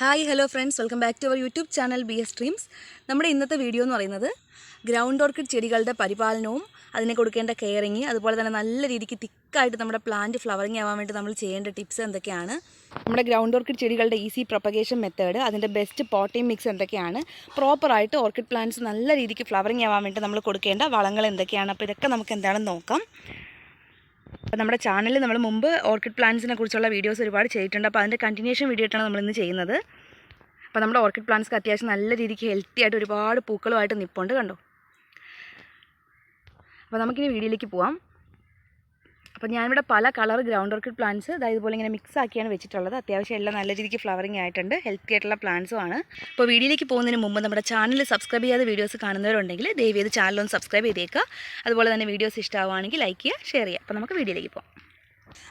Hi hello friends welcome back to our YouTube channel B S dreams നമ്മുടെ ഇന്നത്തെ video എന്ന് പറയുന്നത് ground orchid ചെടികളുടെ പരിപാലനവും അതിനെ കൊടുക്കേണ്ട കെയറിങ് അതുപോലെ തന്നെ നല്ല രീതിക്ക് തിക്കായിട്ട് നമ്മുടെ പ്ലാന്റ് ഫ്ലവറിങ് ആവാൻ വേണ്ടി നമ്മൾ ചെയ്യേണ്ട ടിപ്സ് എന്തൊക്കെയാണ്. നമ്മുടെ ഗ്രൗണ്ട് ഓർക്കിഡ് ചെടികളുടെ ഈസി പ്രൊപ്പഗേഷൻ മെത്തേഡ് അതിന്റെ ബെസ്റ്റ് പോട്ടിംഗ് മിക്സ് എന്തൊക്കെയാണ്. പ്രോപ്പറായിട്ട് ഓർക്കിഡ് പ്ലാന്റ്സ് നല്ല രീതിക്ക് ഫ്ലവറിങ് ആവാൻ വേണ്ടി നമ്മൾ കൊടുക്കേണ്ട വളങ്ങൾ എന്തൊക്കെയാണ്. അപ്പോൾ ഇതൊക്കെ നമുക്ക് എന്താണെന്ന് നോക്കാം. അപ്പോൾ നമ്മുടെ ചാനലിൽ നമ്മൾ മുമ്പ് ഓർക്കിഡ് പ്ലാന്റ്സിനെ കുറിച്ചുള്ള വീഡിയോസ് ഒരുപാട് ചെയ്തിട്ടുണ്ട്. അപ്പോൾ അതിന്റെ കണ്ടിന്യൂഷൻ വീഡിയോ ആയിട്ടാണ് നമ്മൾ ഇന്ന് ചെയ്യുന്നത്. അപ്പോൾ നമ്മുടെ ഓർക്കിഡ് പ്ലാന്റ്സ് അത്യാവശ്യം നല്ല രീതിക്ക് ഹെൽത്തി ആയിട്ട് ഒരുപാട് പൂക്കളുമായിട്ട് നിൽപ്പുണ്ട് കണ്ടോ? അപ്പോൾ നമുക്കിനി വീഡിയോയിലേക്ക് പോവാം. അപ്പോൾ ഞാനിവിടെ പല കളർ ഗ്രൗണ്ട് ഓർക്കിഡ് പ്ലാന്റ്സ് അതായത് ഇതുപോലെ ഇങ്ങനെ മിക്സ് ആക്കിയാണ് വെച്ചിട്ടുള്ളത്. അത്യാവശ്യം എല്ലാം നല്ല രീതിക്ക് ഫ്ലവറിങ് ആയിട്ടുണ്ട്. ഹെൽത്തി ആയിട്ടുള്ള പ്ലാന്റ്സും ആണ്. അപ്പോൾ വീഡിയോയിലേക്ക് പോകുന്നതിന് മുമ്പ് നമ്മുടെ ചാനൽ സബ്സ്ക്രൈബ് ചെയ്യാതെ വീഡിയോസ് കാണുന്നവരുണ്ടെങ്കിൽ ദയവ് ചെയ്ത് ചാനലൊന്ന് സബ്സ്ക്രൈബ് ചെയ്തേക്കുക. അതുപോലെ തന്നെ വീഡിയോസ് ഇഷ്ടമാവുകയാണെങ്കിൽ ലൈക്ക് ചെയ്യുക ഷെയർ ചെയ്യുക. അപ്പോൾ നമുക്ക് വീഡിയോയിലേക്ക് പോകാം.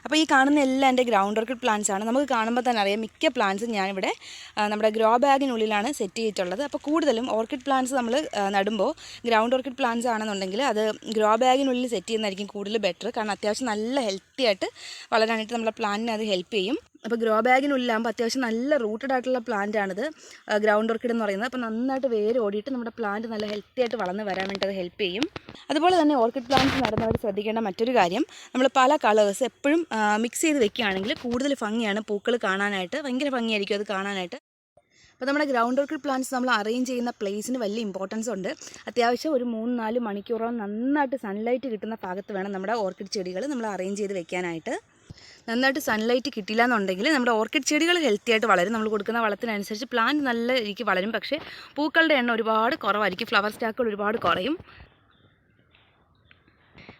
അപ്പോൾ ഈ കാണുന്ന എല്ലാം എന്റെ ഗ്രൗണ്ട് ഓർക്കിഡ് പ്ലാന്റ്സ് ആണ്. നമുക്ക് കാണുമ്പോൾ തന്നെ അറിയാം മിക്ക പ്ലാന്റ്സും ഞാനിവിടെ നമ്മുടെ ഗ്രോ ബാഗിനുള്ളിലാണ് സെറ്റ് ചെയ്തിട്ടുള്ളത്. അപ്പോൾ കൂടുതലും ഓർക്കിഡ് പ്ലാന്റ്സ് നമ്മൾ നടുമ്പോൾ ഗ്രൗണ്ട് ഓർക്കിഡ് പ്ലാന്റ്സ് ആണെന്നുണ്ടെങ്കിൽ അത് ഗ്രോ ബാഗിനുള്ളിൽ സെറ്റ് ചെയ്യുന്നതായിരിക്കും കൂടുതൽ ബെറ്റർ കാരണം അത്യാവശ്യം നല്ല ഹെൽത്തി ആയിട്ട് വളരാനായിട്ട് നമ്മളെ പ്ലാന്റിനെ അത് ഹെൽപ്പ് ചെയ്യും. അപ്പോൾ ഗ്രോ ബാഗിനുള്ളിലാകുമ്പോൾ അത്യാവശ്യം നല്ല റൂട്ടഡ് ആയിട്ടുള്ള പ്ലാന്റ് ആണിത്. ഗ്രൗണ്ട് ഓർക്കിഡ് എന്ന് പറയുന്നത്. അപ്പോൾ നന്നായിട്ട് വേര് ഓടിയിട്ട് നമ്മുടെ പ്ലാന്റ് നല്ല ഹെൽത്തി ആയിട്ട് വളർന്ന് വരാൻ വേണ്ടി അത് ഹെൽപ്പ് ചെയ്യും. അതുപോലെ തന്നെ ഓർക്കിഡ് പ്ലാന്റ്സ് നടുന്നവർ ശ്രദ്ധിക്കേണ്ട മറ്റൊരു കാര്യം നമ്മൾ പല കളേഴ്സ് എപ്പോഴും മിക്സ് ചെയ്ത് വെക്കുകയാണെങ്കിൽ കൂടുതൽ ഭംഗിയാണ് പൂക്കൾ കാണാനായിട്ട്. ഭയങ്കര ഭംഗിയായിരിക്കും അത് കാണാനായിട്ട്. അപ്പോൾ നമ്മുടെ ഗ്രൗണ്ട് ഓർക്കിഡ് പ്ലാന്റ്സ് നമ്മൾ അറേഞ്ച് ചെയ്യുന്ന പ്ലേസിന് വലിയ ഇമ്പോർട്ടൻസ് ഉണ്ട്. അത്യാവശ്യം ഒരു മൂന്ന് നാല് മണിക്കൂറോളം നന്നായിട്ട് സൺലൈറ്റ് കിട്ടുന്ന ഭാഗത്ത് വേണം നമ്മുടെ ഓർക്കിഡ് ചെടികൾ നമ്മൾ അറേഞ്ച് ചെയ്ത് വെക്കാനായിട്ട്. നന്നായിട്ട് സൺലൈറ്റ് കിട്ടില്ല എന്നുണ്ടെങ്കിൽ നമ്മുടെ ഓർക്കിഡ് ചെടികൾ ഹെൽത്തി ആയിട്ട് വളരും. നമ്മൾ കൊടുക്കുന്ന വളത്തിനനുസരിച്ച് പ്ലാന്റ് നല്ല രീതിക്ക് വളരും. പക്ഷേ പൂക്കളുടെ എണ്ണം ഒരുപാട് കുറവായിരിക്കും. ഫ്ലവർ സ്റ്റാക്കുകൾ ഒരുപാട് കുറയും.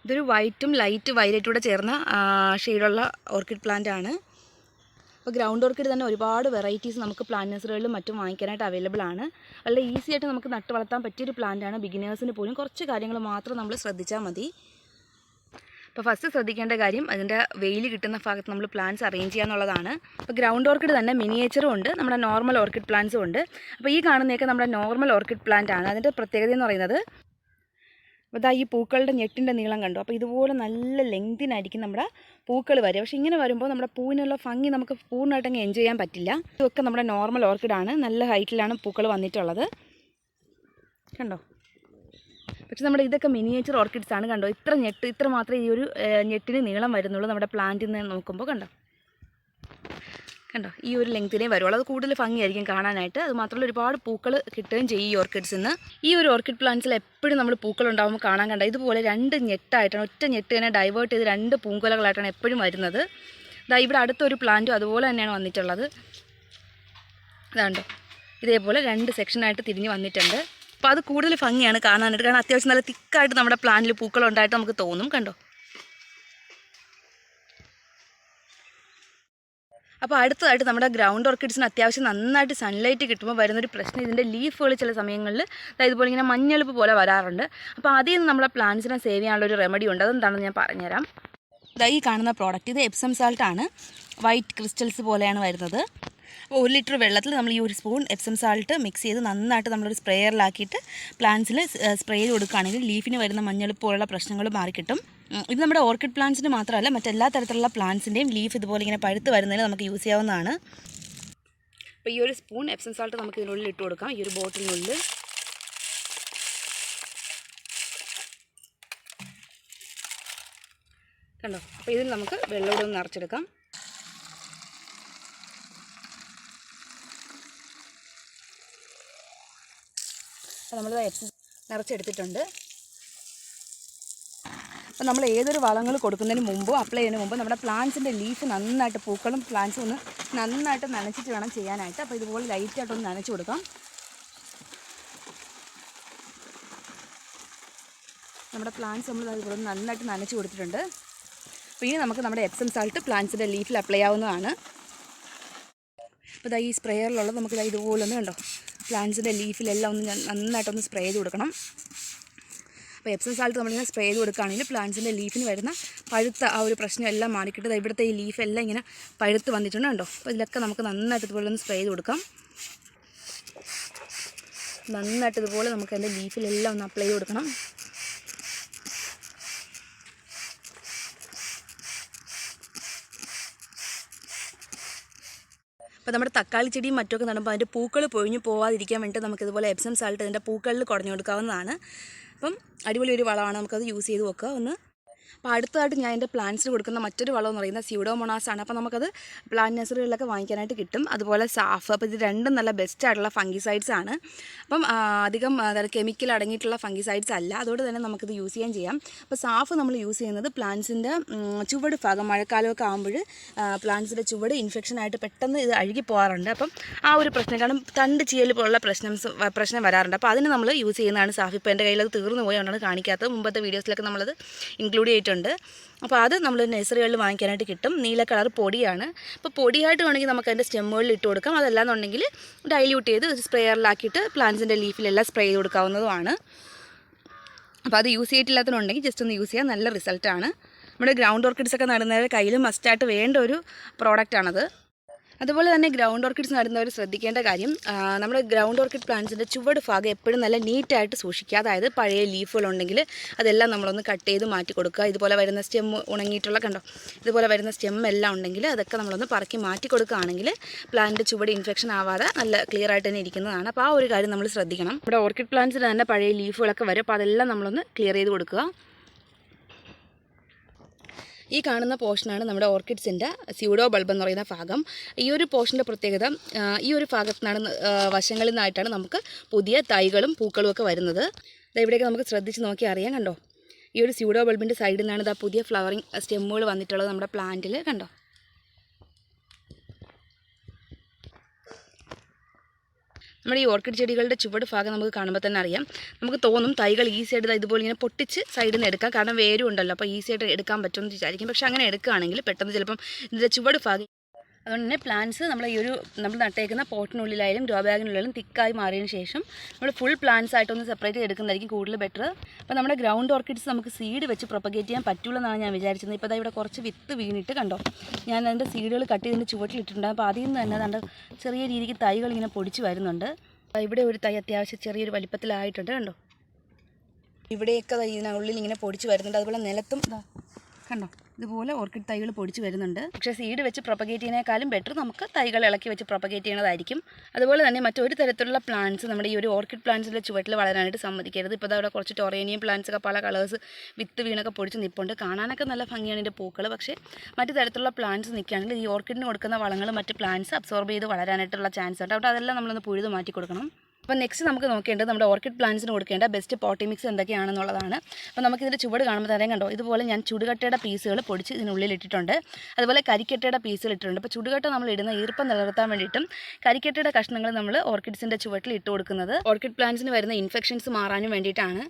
ഇതൊരു വൈറ്റും ലൈറ്റ് വയലറ്റും കൂടെ ചേർന്ന ഷെയ്ഡുള്ള ഓർക്കിഡ് പ്ലാന്റ് ആണ്. അപ്പോൾ ഗ്രൗണ്ട് ഓർക്കിഡ് തന്നെ ഒരുപാട് വെറൈറ്റീസ് നമുക്ക് പ്ലാന്റ് നഴ്സറികളിലും മറ്റും വാങ്ങിക്കാനായിട്ട് അവൈലബിൾ ആണ്. വളരെ ഈസി ആയിട്ട് നമുക്ക് നട്ട് വളർത്താൻ പറ്റിയൊരു പ്ലാന്റ് ആണ് ബിഗിനേഴ്സിന് പോലും. കുറച്ച് കാര്യങ്ങൾ മാത്രം നമ്മൾ ശ്രദ്ധിച്ചാൽ മതി. അപ്പോൾ ഫസ്റ്റ് ശ്രദ്ധിക്കേണ്ട കാര്യം അതിന്റെ വെയിൽ കിട്ടുന്ന ഭാഗത്ത് നമ്മൾ പ്ലാന്റ്സ് അറേഞ്ച് ചെയ്യുക എന്നുള്ളതാണ്. അപ്പോൾ ഗ്രൗണ്ട് ഓർക്കിഡ് തന്നെ മിനിയേച്ചറും ഉണ്ട് നമ്മുടെ നോർമൽ ഓർക്കിഡ് പ്ലാന്റ്സും ഉണ്ട്. അപ്പോൾ ഈ കാണുന്നതൊക്കെ നമ്മുടെ നോർമൽ ഓർക്കിഡ് പ്ലാന്റ് ആണ്. അതിന്റെ പ്രത്യേകത എന്ന് പറയുന്നത് അപ്പോൾ ഇതാ ഈ പൂക്കളുടെ ഞെട്ടിന്റെ നീളം കണ്ടു. അപ്പോൾ ഇതുപോലെ നല്ല ലെങ്തിനായിരിക്കും നമ്മുടെ പൂക്കൾ വരിക. പക്ഷേ ഇങ്ങനെ വരുമ്പോൾ നമ്മുടെ പൂവിനുള്ള ഭംഗി നമുക്ക് പൂർണമായിട്ട് അങ്ങ് എൻജോയ് ചെയ്യാൻ പറ്റില്ല. ഇതൊക്കെ നമ്മുടെ നോർമൽ ഓർക്കിഡാണ്. നല്ല ഹൈറ്റിലാണ് പൂക്കൾ വന്നിട്ടുള്ളത്. കണ്ടോ? പക്ഷെ നമ്മുടെ ഇതൊക്കെ മിനിയേച്ചർ ഓർക്കിഡ്സ് ആണ് കണ്ടോ? ഇത്ര ഞെട്ട് ഇത്ര മാത്രമേ ഈ ഒരു ഞെട്ടിന് നീളം വരുന്നുള്ളൂ നമ്മുടെ പ്ലാന്റിൽ നിന്ന് നോക്കുമ്പോൾ കണ്ടോ? കണ്ടോ? ഈ ഒരു ലെങ്തിനേ വരുള്ളൂ അത് കൂടുതൽ ഭംഗിയായിരിക്കും കാണാനായിട്ട്. അത് മാത്രമല്ല ഒരുപാട് പൂക്കൾ കിട്ടുകയും ചെയ്യും ഈ ഓർക്കിഡ്സിൽ നിന്ന് ഈ ഒരു ഓർക്കിഡ് പ്ലാന്റ്സിൽ എപ്പോഴും നമ്മൾ പൂക്കൾ ഉണ്ടാകുമ്പോൾ കാണാൻ കണ്ട ഇതുപോലെ രണ്ട് ഞെട്ടായിട്ടാണ് ഒറ്റ ഞെട്ട് തന്നെ ഡൈവേർട്ട് ചെയ്ത് രണ്ട് പൂങ്കുലകളായിട്ടാണ് എപ്പോഴും വരുന്നത്. ഇതാ ഇവിടെ അടുത്തൊരു പ്ലാന്റും അതുപോലെ തന്നെയാണ് വന്നിട്ടുള്ളത്. ഇതാണ്ടോ? ഇതേപോലെ രണ്ട് സെക്ഷനായിട്ട് തിരിഞ്ഞ് വന്നിട്ടുണ്ട്. അപ്പോൾ അത് കൂടുതൽ ഭംഗിയാണ് കാണാനായിട്ട്. കാരണം അത്യാവശ്യം നല്ല തിക്കായിട്ട് നമ്മുടെ പ്ലാന്റിൽ പൂക്കൾ ഉണ്ടായിട്ട് നമുക്ക് തോന്നും. കണ്ടോ? അപ്പോൾ അടുത്തതായിട്ട് നമ്മുടെ ഗ്രൗണ്ട് ഓർക്കിഡ്സിന് അത്യാവശ്യം നന്നായിട്ട് സൺലൈറ്റ് കിട്ടുമ്പോൾ വരുന്നൊരു പ്രശ്നം. ഇതിന്റെ ലീഫുകൾ ചില സമയങ്ങളിൽ അതായത് ഇതുപോലെ ഇങ്ങനെ മഞ്ഞളിപ്പ് പോലെ വരാറുണ്ട്. അപ്പോൾ അതിൽ നിന്ന് നമ്മുടെ പ്ലാന്റ്സിനെ സേവ് ചെയ്യാനുള്ള ഒരു റെമഡി ഉണ്ട്. അതെന്താണെന്ന് ഞാൻ പറഞ്ഞുതരാം. ഇതായി കാണുന്ന പ്രോഡക്റ്റ് ഇത് എപ്സം സാൾട്ടാണ് വൈറ്റ് ക്രിസ്റ്റൽസ് പോലെയാണ് വരുന്നത്. അപ്പോൾ ഒരു ലിറ്റർ വെള്ളത്തിൽ നമ്മൾ ഈ ഒരു സ്പൂൺ എപ്സം സാൾട്ട് മിക്സ് ചെയ്ത് നന്നായിട്ട് നമ്മളൊരു സ്പ്രേയറിലാക്കിയിട്ട് പ്ലാന്റ്സിൽ സ്പ്രേ ചെയ്ത് കൊടുക്കുകയാണെങ്കിൽ ലീഫിന് വരുന്ന മഞ്ഞളിപ്പ് പോലുള്ള പ്രശ്നങ്ങൾ മാറിക്കിട്ടും. കിട്ടും ഇത് നമ്മുടെ ഓർക്കിഡ് പ്ലാന്റ്സിന് മാത്രമല്ല മറ്റെല്ലാ തരത്തിലുള്ള പ്ലാന്റ്സിന്റെയും ലീഫ് ഇതുപോലെ ഇങ്ങനെ പഴുത്ത് വരുന്നതിന് നമുക്ക് യൂസ് ചെയ്യാവുന്നതാണ്. അപ്പോൾ ഈ ഒരു സ്പൂൺ എപ്സം സാൾട്ട് നമുക്ക് ഇതിനുള്ളിൽ ഇട്ട് കൊടുക്കാം. ഈ ഒരു ബോട്ടിലിനുള്ളിൽ. കണ്ടോ? അപ്പോൾ ഇതിൽ നമുക്ക് വെള്ളം ഒന്ന് നിറച്ചെടുക്കാം. നമ്മൾ നിറച്ചെടുത്തിട്ടുണ്ട്. അപ്പോൾ നമ്മൾ ഏതൊരു വളങ്ങൾ കൊടുക്കുന്നതിന് മുമ്പോ അപ്ലൈ ചെയ്യുന്നതിന് മുമ്പ് നമ്മുടെ പ്ലാന്റ്സിന്റെ ലീഫ് നന്നായിട്ട് പൂക്കളും പ്ലാന്റ്സും ഒന്ന് നന്നായിട്ട് നനച്ചിട്ട് വേണം ചെയ്യാനായിട്ട്. അപ്പോൾ ഇതുപോലെ ലൈറ്റായിട്ടൊന്ന് നനച്ചു കൊടുക്കാം. നമ്മുടെ പ്ലാന്റ്സ് നമ്മൾ അതുപോലെ നന്നായിട്ട് നനച്ച് കൊടുത്തിട്ടുണ്ട്. അപ്പോൾ ഇനി നമുക്ക് നമ്മുടെ എപ്സം സാൾട്ട് പ്ലാന്റ്സിന്റെ ലീഫിൽ അപ്ലൈ ആവുന്നതാണ്. അപ്പോൾ ഇതാ ഈ സ്പ്രേയറിലുള്ളത് നമുക്ക് ഇതാ ഇതുപോലെ ഒന്ന് കണ്ടോ? പ്ലാന്റ്സിന്റെ ലീഫിലെല്ലാം ഒന്ന് നന്നായിട്ടൊന്ന് സ്പ്രേ ചെയ്ത് കൊടുക്കണം. അപ്പോൾ എപ്സം സാൾട്ട് നമ്മളിങ്ങനെ സ്പ്രേ ചെയ്ത് കൊടുക്കുകയാണെങ്കിൽ പ്ലാന്റ്സിന്റെ ലീഫിന് വരുന്ന പഴുത്ത ആ ഒരു പ്രശ്നം എല്ലാം മാറിക്കിട്ട്. ദാ ഇവിടുത്തെ ഈ ലീഫ് എല്ലാം ഇങ്ങനെ പഴുത്ത് വന്നിട്ടുണ്ട് കണ്ടോ? അപ്പോൾ ഇതിലൊക്കെ നമുക്ക് നന്നായിട്ട് ഇതുപോലെ ഒന്ന് സ്പ്രേ ചെയ്ത് കൊടുക്കാം. നന്നായിട്ട് ഇതുപോലെ നമുക്ക് അതിന്റെ ലീഫിലെല്ലാം ഒന്ന് അപ്ലൈ ചെയ്ത് കൊടുക്കണം. അപ്പോൾ നമ്മുടെ തക്കാളി ചെടിയും മറ്റൊക്കെ നടുമ്പോൾ അതിന്റെ പൂക്കൾ പൊഴിഞ്ഞു പോവാതിരിക്കാൻ വേണ്ടിയിട്ട് നമുക്കിതുപോലെ എപ്സം സാൾട്ട് അതിന്റെ പൂക്കളിൽ കുറഞ്ഞു കൊടുക്കാവുന്നതാണ്. അപ്പം അടിപൊളി ഒരു വളമാണ് നമുക്കത് യൂസ് ചെയ്ത് വെക്കുക. ഒന്ന് അപ്പോൾ അടുത്തതായിട്ട് ഞാൻ എന്റെ പ്ലാന്റ്സിന് കൊടുക്കുന്ന മറ്റൊരു വളം എന്ന് പറയുന്നത് സ്യൂഡോമോണാസ് ആണ്. അപ്പോൾ നമുക്കത് പ്ലാന്റ് നഴ്സറികളിലൊക്കെ വാങ്ങിക്കാനായിട്ട് കിട്ടും. അതുപോലെ സാഫ് അപ്പോൾ ഇത് രണ്ടും നല്ല ബെസ്റ്റ് ആയിട്ടുള്ള ഫംഗിസൈഡ്സ് ആണ്. അപ്പം അധികം കെമിക്കൽ അടങ്ങിയിട്ടുള്ള ഫംഗിസൈഡ്സ് അല്ല. അതുകൊണ്ട് തന്നെ നമുക്കിത് യൂസ് ചെയ്യാൻ ചെയ്യാം. അപ്പോൾ സാഫ് നമ്മൾ യൂസ് ചെയ്യുന്നത് പ്ലാന്റ്സിന്റെ ചുവട് ഭാഗം. മഴക്കാലമൊക്കെ ആകുമ്പോൾ പ്ലാന്റ്സിന്റെ ചുവട് ഇൻഫെക്ഷൻ ആയിട്ട് പെട്ടെന്ന് ഇത് അഴുകി പോകാറുണ്ട്. അപ്പം ആ ഒരു പ്രശ്നം കാരണം തണ്ട് ചീയൽ പോലുള്ള പ്രശ്നം പ്രശ്നം വരാറുണ്ട്. അപ്പോൾ അതിന് നമ്മൾ യൂസ് ചെയ്യുന്നതാണ് സാഫ്. ഇപ്പോൾ എന്റെ കയ്യിൽ അത് തീർന്നു അതുകൊണ്ടാണ് കാണിക്കാത്തത്. മുമ്പത്തെ വീഡിയോസിലൊക്കെ നമ്മളത് ഇൻക്ലൂഡ് ചെയ്തിട്ടുണ്ട്. അപ്പോൾ അത് നമ്മൾ നഴ്സറികളിൽ വാങ്ങിക്കാനായിട്ട് കിട്ടും. നീല കളർ പൊടിയാണ്. അപ്പോൾ പൊടിയായിട്ട് വേണമെങ്കിൽ നമുക്ക് അതിന്റെ സ്റ്റെമ്മുകളിൽ ഇട്ട് കൊടുക്കാം. അതല്ലാന്നുണ്ടെങ്കിൽ ഡൈല്യൂട്ട് ചെയ്ത് സ്പ്രേയറിലാക്കിയിട്ട് പ്ലാന്റ്സിന്റെ ലീഫിലെല്ലാം സ്പ്രേ ചെയ്ത് കൊടുക്കാവുന്നതുമാണ്. അപ്പോൾ അത് യൂസ് ചെയ്തിട്ടില്ലാത്തതുണ്ടെങ്കിൽ ജസ്റ്റ് ഒന്ന് യൂസ് ചെയ്യാൻ നല്ല റിസൾട്ടാണ് നമ്മുടെ ഗ്രൗണ്ട് ഓർക്കിഡ്സ് ഒക്കെ നടുന്നവരുടെ കയ്യിൽ മസ്റ്റായിട്ട് വേണ്ട ഒരു പ്രോഡക്റ്റാണത് അതുപോലെ തന്നെ ഗ്രൗണ്ട് ഓർക്കിഡ്സ് നടുന്നവർ ശ്രദ്ധിക്കേണ്ട കാര്യം നമ്മുടെ ഗ്രൗണ്ട് ഓർക്കിഡ് പ്ലാന്റ്സിന്റെ ചുവട് ഭാഗം എപ്പോഴും നല്ല നീറ്റായിട്ട് സൂക്ഷിക്കുക. അതായത് പഴയ ലീഫുകളുണ്ടെങ്കിൽ അതെല്ലാം നമ്മളൊന്ന് കട്ട് ചെയ്ത് മാറ്റി കൊടുക്കുക. ഇതുപോലെ വരുന്ന സ്റ്റെം ഉണങ്ങിയിട്ടുള്ള കണ്ടോ? ഇതുപോലെ വരുന്ന സ്റ്റെം എല്ലാം ഉണ്ടെങ്കിൽ അതൊക്കെ നമ്മളൊന്ന് പറക്കി മാറ്റി കൊടുക്കുകയാണെങ്കിൽ പ്ലാന്റ് ചുവട് ഇൻഫെക്ഷൻ ആവാതെ നല്ല ക്ലിയർ ആയിട്ട് തന്നെ ഇരിക്കുന്നതാണ്. അപ്പോൾ ആ ഒരു കാര്യം നമ്മൾ ശ്രദ്ധിക്കണം. നമ്മുടെ ഓർക്കിഡ് പ്ലാന്റ്സിന് തന്നെ പഴയ ലീഫുകളൊക്കെ വരും. അപ്പോൾ അതെല്ലാം നമ്മളൊന്ന് ക്ലിയർ ചെയ്ത് കൊടുക്കുക. ഈ കാണുന്ന പോർഷനാണ് നമ്മുടെ ഓർക്കിഡ്സിന്റെ സ്യൂഡോ ബൾബ് എന്ന് പറയുന്ന ഭാഗം. ഈ ഒരു പോർഷന്റെ പ്രത്യേകത ഈ ഒരു ഭാഗത്തു നിന്നാണ് വശങ്ങളിൽ നിന്നായിട്ടാണ് നമുക്ക് പുതിയ തൈകളും പൂക്കളും ഒക്കെ വരുന്നത്. ഇവിടെയൊക്കെ നമുക്ക് ശ്രദ്ധിച്ച് നോക്കി അറിയാം കണ്ടോ? ഈ ഒരു സ്യൂഡോ ബൾബിന്റെ സൈഡിൽ നിന്നാണ് ഇതാ പുതിയ ഫ്ലവറിങ് സ്റ്റെമ്മുകൾ വന്നിട്ടുള്ളത് നമ്മുടെ പ്ലാന്റിൽ കണ്ടോ? നമ്മുടെ ഈ ഓർക്കിഡ് ചെടികളുടെ ചുവട് ഭാഗം നമുക്ക് കാണുമ്പോൾ തന്നെ അറിയാം. നമുക്ക് തോന്നും തൈകൾ ഈസി ആയിട്ട് ഇതുപോലെ ഇങ്ങനെ പൊട്ടിച്ച് സൈഡിൽ നിന്ന് എടുക്കാം. കാരണം വേരും ഉണ്ടല്ലോ. അപ്പോൾ ഈസി ആയിട്ട് എടുക്കാൻ പറ്റുമെന്ന് വിചാരിക്കും. പക്ഷേ അങ്ങനെ എടുക്കുകയാണെങ്കിൽ പെട്ടെന്ന് ചിലപ്പം ഇതിന്റെ ചുവട് ഭാഗം അതുകൊണ്ട് തന്നെ പ്ലാന്റ്സ് നമ്മൾ ഈ ഒരു നമ്മൾ നട്ടേക്കുന്ന പോട്ടിനുള്ളിലായാലും ഡ്രോ ബാഗിനുള്ളിലും തിക്കായി മാറിയതിന് ശേഷം നമ്മൾ ഫുൾ പ്ലാന്റ്സ് ആയിട്ടൊന്ന് സെപ്പറേറ്റ് എടുക്കുന്നതായിരിക്കും കൂടുതൽ ബെറ്റർ അപ്പോൾ നമ്മുടെ ഗ്രൗണ്ട് ഓർക്കിഡ്സ് നമുക്ക് സീഡ് വെച്ച് പ്രൊപ്പഗേറ്റ് ചെയ്യാൻ പറ്റുള്ളൂ ഞാൻ വിചാരിച്ചത്. ഇപ്പോൾ ഇവിടെ കുറച്ച് വിത്ത് വീണിട്ട് കണ്ടോ? ഞാൻ അതിന്റെ സീഡുകൾ കട്ട് ചെയ്തിന്റെ ചുവട്ടിലിട്ടിട്ടുണ്ട്. അപ്പോൾ അതിൽ നിന്ന് തന്നെ അതിന്റെ ചെറിയ രീതിക്ക് തൈകൾ ഇങ്ങനെ പൊടിച്ച് വരുന്നുണ്ട്. ഇവിടെ ഒരു തൈ അത്യാവശ്യം ചെറിയൊരു വലിപ്പത്തിലായിട്ടുണ്ട് കണ്ടോ? ഇവിടെയൊക്കെ ഇതിനുള്ളിൽ ഇങ്ങനെ പൊടിച്ച് വരുന്നുണ്ട്. അതുപോലെ നിലത്തും കണ്ടോ? ഇതുപോലെ ഓർക്കിഡ് തൈകൾ പൊടിച്ച് വരുന്നുണ്ട്. പക്ഷെ സീഡ് വെച്ച് പ്രൊപ്പഗേറ്റ് ചെയ്യുന്നതിനേക്കാളും ബെറ്റർ നമുക്ക് തൈകൾ ഇളക്കി വെച്ച് പ്രൊപ്പഗേറ്റ് ചെയ്യുന്നതായിരിക്കും. അതുപോലെ തന്നെ മറ്റൊരു തരത്തിലുള്ള പ്ലാന്റ്സ് നമ്മുടെ ഈ ഒരു ഓർക്കിഡ് പ്ലാന്റ്സിന്റെ ചുവട്ടിൽ വളരാനായിട്ട് സമ്മതിക്കരുത്. ഇപ്പോൾ അവിടെ കുറച്ച് ടൊറേനിയം ഒക്കെ പല കളേഴ്സ് വിത്ത് വീണൊക്കെ പൊടിച്ച് നിൽപ്പുണ്ട് കാണാനൊക്കെ നല്ല ഭംഗിയാണ് ഇതിന്റെ പൂക്കൾ പക്ഷേ മറ്റു തരത്തിലുള്ള പ്ലാന്റ്സ് നിൽക്കുകയാണെങ്കിൽ ഈ ഓർക്കിഡിന് കൊടുക്കുന്ന വളങ്ങൾ മറ്റ് പ്ലാന്റ്സ് അബ്സോർബ് ചെയ്ത് വളരാനായിട്ടുള്ള ചാൻസ് ഉണ്ട്. അവിടെ അതെല്ലാം നമ്മളൊന്ന് പുഴുത് മാറ്റി കൊടുക്കണം. അപ്പോൾ നെക്സ്റ്റ് നമുക്ക് നോക്കേണ്ടത് നമ്മുടെ ഓർക്കിഡ് പ്ലാന്റ്സിന് കൊടുക്കേണ്ട ബെസ്റ്റ് പോട്ടി മിക്സ് എന്തൊക്കെയാണെന്നുള്ളതാണ്. അപ്പോൾ നമുക്ക് ഇതിന്റെ ചുവട് കാണുമ്പോൾ തന്നെ കണ്ടോ ഇതുപോലെ ഞാൻ ചുടുകട്ടയുടെ പീസുകൾ പൊടിച്ച് ഇതിനുള്ളിൽ ഇട്ടിട്ടുണ്ട്. അതുപോലെ കരിക്കട്ടയുടെ പീസുകൾ ഇട്ടിട്ടുണ്ട്. അപ്പോൾ ചുടുകട്ട നമ്മൾ ഇടുന്ന ഈർപ്പം നിലനിർത്താൻ വേണ്ടിയിട്ടും കരിക്കട്ടയുടെ കഷ്ണങ്ങൾ നമ്മൾ ഓർക്കിഡ്സിന്റെ ചുവട്ടിൽ ഇട്ട് കൊടുക്കുന്നത്. ഓർക്കിഡ് പ്ലാന്റ്സിന് വരുന്ന ഇൻഫെക്ഷൻസ് മാറാനും വേണ്ടിയിട്ടാണ്.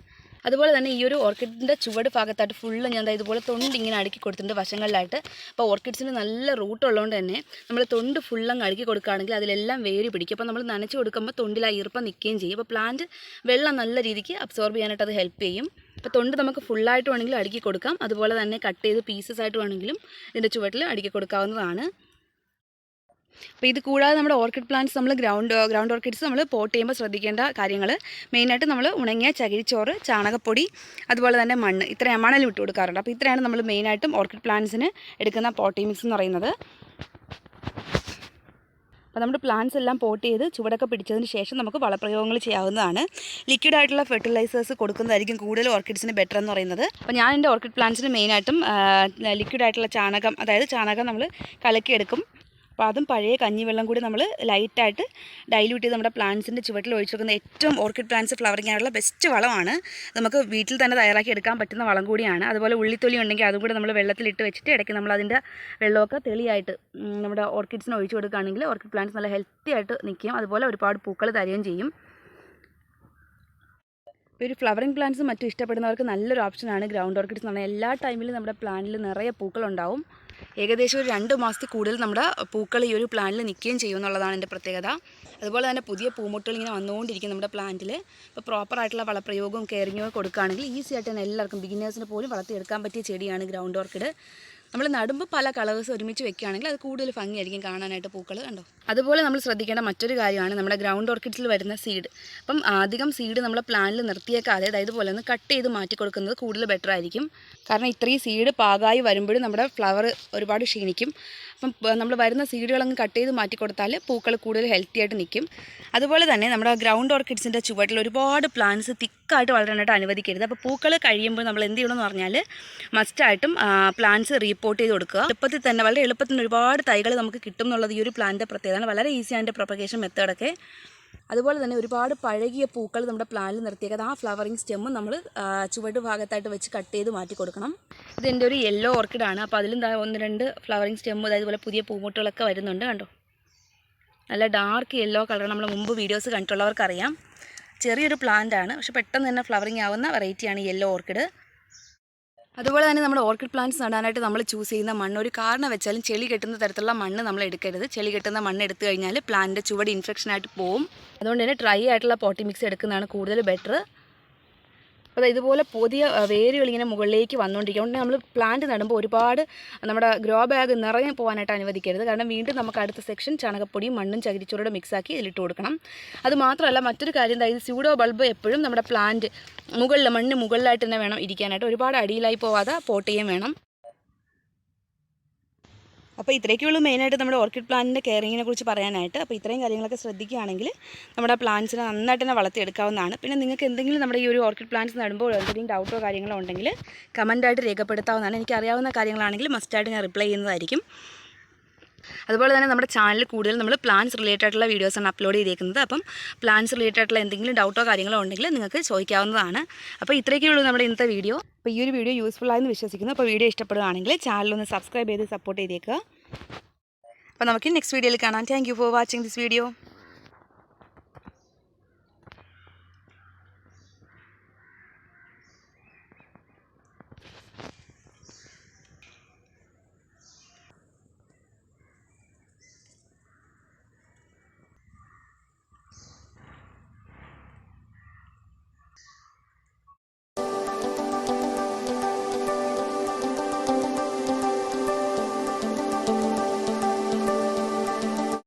അതുപോലെ തന്നെ ഈ ഒരു ഓർക്കിഡിന്റെ ചുവട് ഭാഗത്തായിട്ട് ഫുള്ള് ഞാൻ ഇതുപോലെ തൊണ്ട് ഇങ്ങനെ അടുക്കി കൊടുത്തിട്ടുണ്ട് വശങ്ങളിലായിട്ട്. അപ്പോൾ ഓർക്കിഡ്സിന് നല്ല റൂട്ട് ഉള്ളതുകൊണ്ട് തന്നെ നമ്മൾ തൊണ്ട് ഫുള്ളങ്ങ് അടുക്കി കൊടുക്കുകയാണെങ്കിൽ അതിലെല്ലാം വേര് പിടിക്കും. അപ്പോൾ നമ്മൾ നനച്ച് കൊടുക്കുമ്പോൾ തൊണ്ടിൽ ആ ഈർപ്പം നിൽക്കുകയും ചെയ്യും. അപ്പോൾ പ്ലാന്റ് വെള്ളം നല്ല രീതിക്ക് അബ്സോർബ് ചെയ്യാനായിട്ട് അത് ഹെൽപ്പ് ചെയ്യും. അപ്പോൾ തൊണ്ട് നമുക്ക് ഫുള്ളായിട്ട് വേണമെങ്കിലും അടുക്കി കൊടുക്കാം. അതുപോലെ തന്നെ കട്ട് ചെയ്ത് പീസസ് ആയിട്ട് വേണമെങ്കിലും ഇതിന്റെ ചുവട്ടിൽ അടുക്കി കൊടുക്കാവുന്നതാണ്. അപ്പോൾ ഇത് കൂടാതെ നമ്മുടെ ഓർക്കിഡ് പ്ലാന്റ്സ് നമ്മൾ ഗ്രൗണ്ട് ഗ്രൗണ്ട് ഓർക്കിഡ്സ് നമ്മൾ പോട്ട് ചെയ്യുമ്പോൾ ശ്രദ്ധിക്കേണ്ട കാര്യങ്ങൾ മെയിനായിട്ട് നമ്മൾ ഉണങ്ങിയ ചകിരിച്ചോറ് ചാണകപ്പൊടി അതുപോലെ തന്നെ മണ്ണ്. ഇത്രയും മണലും ഇട്ട് കൊടുക്കാറുണ്ട്. അപ്പോൾ ഇത്രയാണ് നമ്മൾ മെയിനായിട്ടും ഓർക്കിഡ് പ്ലാന്റ്സിന് എടുക്കുന്ന പോട്ടി മിക്സ് എന്ന് പറയുന്നത്. അപ്പോൾ നമ്മുടെ പ്ലാന്റ്സ് എല്ലാം പോട്ട് ചെയ്ത് ചുവടൊക്കെ പിടിച്ചതിന് ശേഷം നമുക്ക് വളപ്രയോഗങ്ങൾ ചെയ്യാവുന്നതാണ്. ലിക്വിഡ് ആയിട്ടുള്ള ഫെർട്ടിലൈസേഴ്സ് കൊടുക്കുന്നതായിരിക്കും കൂടുതൽ ഓർക്കിഡ്സിന് ബെറ്റർ എന്ന് പറയുന്നത്. അപ്പോൾ ഞാൻ എന്റെ ഓർക്കിഡ് പ്ലാന്റ്സിന് മെയിനായിട്ടും ലിക്വിഡ് ആയിട്ടുള്ള ചാണകം അതായത് ചാണകം നമ്മൾ കലക്കിയെടുക്കും. അപ്പോൾ അതും പഴയ കഞ്ഞിവെള്ളം കൂടി നമ്മൾ ലൈറ്റായിട്ട് ഡൈല്യൂട്ട് ചെയ്ത് നമ്മുടെ പ്ലാന്റ്സിന്റെ ചുവട്ടിൽ ഒഴിച്ചു കൊടുക്കുന്ന ഏറ്റവും ഓർക്കിഡ് പ്ലാന്റ്സ് ഫ്ലവറിങ്ങാനുള്ള ബെസ്റ്റ് വളമാണ്. നമുക്ക് വീട്ടിൽ തന്നെ തയ്യാറാക്കി എടുക്കാൻ പറ്റുന്ന വളം കൂടിയാണ്. അതുപോലെ ഉള്ളിത്തൊലി ഉണ്ടെങ്കിൽ അതും കൂടി നമ്മൾ വെള്ളത്തിലിട്ട് വെച്ചിട്ട് ഇടയ്ക്ക് നമ്മൾ അതിന്റെ വെള്ളമൊക്കെ തെളിയായിട്ട് നമ്മുടെ ഓർക്കിഡ്സിന് ഒഴിച്ചു കൊടുക്കുകയാണെങ്കിൽ ഓർക്കിഡ് പ്ലാന്റ്സ് നല്ല ഹെൽത്തി ആയിട്ട് നിൽക്കും അതുപോലെ ഒരുപാട് പൂക്കൾ തരുകയും ചെയ്യും. ഇപ്പോൾ ഒരു ഫ്ലവറിങ് പ്ലാന്റ്സ് മറ്റും ഇഷ്ടപ്പെടുന്നവർക്ക് നല്ലൊരു ഓപ്ഷനാണ് ഗ്രൗണ്ട് ഓർക്കിഡ്സ് എന്ന് പറഞ്ഞാൽ എല്ലാ ടൈമിലും നമ്മുടെ പ്ലാന്റിൽ നിറയെ പൂക്കളുണ്ടാവും ഏകദേശം ഒരു രണ്ട് മാസത്തിൽ കൂടുതൽ നമ്മുടെ പൂക്കൾ ഈ ഒരു പ്ലാന്റിൽ നിൽക്കുകയും ചെയ്യും എന്നുള്ളതാണ് എന്റെ പ്രത്യേകത. അതുപോലെ തന്നെ പുതിയ പൂമുട്ടുകൾ ഇങ്ങനെ വന്നുകൊണ്ടിരിക്കും നമ്മുടെ പ്ലാന്റിൽ ഇപ്പോൾ പ്രോപ്പറായിട്ടുള്ള വളപ്രയോഗവും കെയറിങ്ങും കൊടുക്കുകയാണെങ്കിൽ ഈസി ആയിട്ട് തന്നെ എല്ലാവർക്കും ബിഗിനേഴ്സിന് പോലും വളർത്തിയെടുക്കാൻ പറ്റിയ ചെടിയാണ് ഗ്രൗണ്ട് ഓർക്കിഡ് നമ്മൾ നടുമ്പോൾ പല കളേഴ്സ് ഒരുമിച്ച് വെക്കുകയാണെങ്കിൽ അത് കൂടുതൽ ഭംഗിയായിരിക്കും കാണാനായിട്ട് പൂക്കൾ കണ്ടോ? അതുപോലെ നമ്മൾ ശ്രദ്ധിക്കേണ്ട മറ്റൊരു കാര്യമാണ് നമ്മുടെ ഗ്രൗണ്ട് ഓർക്കിഡ്സിൽ വരുന്ന സീഡ് അപ്പം അധികം സീഡ് നമ്മൾ പ്ലാനിൽ നിർത്തിയേക്കാതെ അതായത് പോലെ ഒന്ന് കട്ട് ചെയ്ത് മാറ്റി കൊടുക്കുന്നത് കൂടുതൽ ബെറ്റർ ആയിരിക്കും. കാരണം ഇത്രയും സീഡ് പാകായി വരുമ്പോഴും നമ്മുടെ ഫ്ലവർ ഒരുപാട് ക്ഷീണിക്കും. അപ്പം നമ്മൾ വരുന്ന സീഡുകളങ്ങ് കട്ട് ചെയ്ത് മാറ്റി കൊടുത്താൽ പൂക്കൾ കൂടുതൽ ഹെൽത്തി ആയിട്ട് നിൽക്കും അതുപോലെ തന്നെ നമ്മുടെ ഗ്രൗണ്ട് ഓർക്കിഡ്സിന്റെ ചുവട്ടിൽ ഒരുപാട് പ്ലാന്റ്സ് തിക്കായിട്ട് വളരാനായിട്ട് അനുവദിക്കരുത്. അപ്പോൾ പൂക്കൾ കഴിയുമ്പോൾ നമ്മൾ എന്ത് ചെയ്യണമെന്ന് പറഞ്ഞാൽ മസ്റ്റായിട്ടും പ്ലാന്റ്സ് റീപ്പോർട്ട് ചെയ്ത് കൊടുക്കുക. എളുപ്പത്തിൽ തന്നെ വളരെ എളുപ്പത്തിൽ ഒരുപാട് തൈകൾ നമുക്ക് കിട്ടും എന്നുള്ളത് ഈ ഒരു പ്ലാന്റിന്റെ പ്രത്യേകതയാണ്. വളരെ ഈസിയാണ് അതിന്റെ പ്രൊപ്പഗേഷൻ മെത്തേഡൊക്കെ അതുപോലെ തന്നെ ഒരുപാട് പഴകിയ പൂക്കൾ നമ്മുടെ പ്ലാന്റിൽ നിർത്തിയേക്കത് ആ ഫ്ലവറിങ് സ്റ്റെമ്മും നമ്മൾ ചുവട് ഭാഗത്തായിട്ട് വെച്ച് കട്ട് ചെയ്ത് മാറ്റി കൊടുക്കണം. ഇതെന്റെ എന്റെ ഒരു യെല്ലോ ഓർക്കിഡാണ് അപ്പോൾ അതിലും ഒന്ന് രണ്ട് ഫ്ലവറിങ് സ്റ്റെമ്മ് അതായത് പോലെ പുതിയ പൂമുട്ടുകളൊക്കെ വരുന്നുണ്ട് കണ്ടോ? നല്ല ഡാർക്ക് യെല്ലോ കളർ നമ്മൾ മുമ്പ് വീഡിയോസ് കണ്ടിട്ടുള്ളവർക്കറിയാം. ചെറിയൊരു പ്ലാന്റ് ആണ്. പക്ഷെ പെട്ടെന്ന് തന്നെ ഫ്ലവറിങ് ആവുന്ന വെറൈറ്റിയാണ് യെല്ലോ ഓർക്കിഡ് അതുപോലെ തന്നെ നമ്മുടെ ഓർക്കിഡ് പ്ലാന്റ്സ് നടാനായിട്ട് നമ്മൾ ചൂസ് ചെയ്യുന്ന മണ്ണ് ഒരു കാരണം വെച്ചാലും ചെളി കെട്ടുന്ന തരത്തിലുള്ള മണ്ണ് നമ്മൾ എടുക്കരുത്. ചെളി കെട്ടുന്ന മണ്ണ് എടുത്തു കഴിഞ്ഞാൽ പ്ലാന്റ് ചുവട് ഇൻഫെക്ഷൻ ആയിട്ട് പോവും. അതുകൊണ്ട് തന്നെ ഡ്രൈ ആയിട്ടുള്ള പോട്ടി മിക്സ് എടുക്കുന്നതാണ് കൂടുതൽ ബെറ്റർ അപ്പോൾ ഇതുപോലെ പുതിയ വേരുകൾ ഇങ്ങനെ മുകളിലേക്ക് വന്നുകൊണ്ടിരിക്കും അതുകൊണ്ട് നമ്മൾ പ്ലാന്റ് നടുമ്പോൾ ഒരുപാട് നമ്മുടെ ഗ്രോ ബാഗ് നിറയെ പോകാനായിട്ട് അനുവദിക്കരുത്. കാരണം വീണ്ടും നമുക്ക് അടുത്ത സെക്ഷൻ ചാണകപ്പൊടിയും മണ്ണും ചകിരിച്ചോറുടെ മിക്സാക്കി ഇതിലിട്ട് കൊടുക്കണം. അത് മാത്രമല്ല മറ്റൊരു കാര്യം അതായത് സ്യൂഡോ ബൾബ് എപ്പോഴും നമ്മുടെ പ്ലാന്റ് മുകളിൽ മണ്ണ് മുകളിലായിട്ട് തന്നെ വേണം ഇരിക്കാനായിട്ട്. ഒരുപാട് അടിയിലായി പോവാതെ പോട്ട് ചെയ്യാൻ വേണം. അപ്പോൾ ഇത്രയൊക്കെയുള്ളൂ മെയിനായിട്ട് നമ്മുടെ ഓർക്കിഡ് പ്ലാന്റിന്റെ കെയറിങ്ങിനെ കുറിച്ച് പറയാനായിട്ട്. അപ്പോൾ ഇത്രയും കാര്യങ്ങളൊക്കെ ശ്രദ്ധിക്കുകയാണെങ്കിൽ നമ്മുടെ പ്ലാന്റ്സിനെ നന്നായിട്ട് തന്നെ വളർത്തിയെടുക്കാവുന്നതാണ്. പിന്നെ നിങ്ങൾക്ക് എന്തെങ്കിലും നമ്മുടെ ഈ ഒരു ഓർക്കിഡ് പ്ലാന്റ്സ് നടുമ്പോൾ എന്തെങ്കിലും ഡൗട്ടോ കാര്യങ്ങളോ ഉണ്ടെങ്കിൽ കമന്റായിട്ട് രേഖപ്പെടുത്താവുന്നതാണ്. എനിക്കറിയാവുന്ന കാര്യങ്ങളാണെങ്കിൽ മസ്റ്റായിട്ട് ഞാൻ റിപ്ലൈ ചെയ്യുന്നതായിരിക്കും. അതുപോലെ തന്നെ നമ്മുടെ ചാനലിൽ കൂടുതൽ നമ്മൾ പ്ലാൻസ് റിലേറ്റഡ് ആയിട്ടുള്ള വീഡിയോസാണ് അപ്ലോഡ് ചെയ്തേക്കുന്നത്. അപ്പം പ്ലാൻസ് റിലേറ്റഡ് ആയിട്ടുള്ള എന്തെങ്കിലും ഡൗട്ടോ കാര്യങ്ങളോ ഉണ്ടെങ്കിൽ നിങ്ങൾക്ക് ചോദിക്കാവുന്നതാണ്. അപ്പോൾ ഇത്രയൊക്കെ ഉള്ളൂ നമ്മുടെ ഇന്നത്തെ വീഡിയോ അപ്പോൾ ഈ ഒരു വീഡിയോ യൂസ്ഫുൾ ആയെന്ന് വിശ്വസിക്കുന്നു. അപ്പോൾ വീഡിയോ ഇഷ്ടപ്പെടുകയാണെങ്കിൽ ചാനലൊന്ന് സബ്സ്ക്രൈബ് ചെയ്ത് സപ്പോർട്ട് ചെയ്തേക്കുക. അപ്പോൾ നമുക്ക് നെക്സ്റ്റ് വീഡിയോയിൽ കാണാം. Thank for watching this video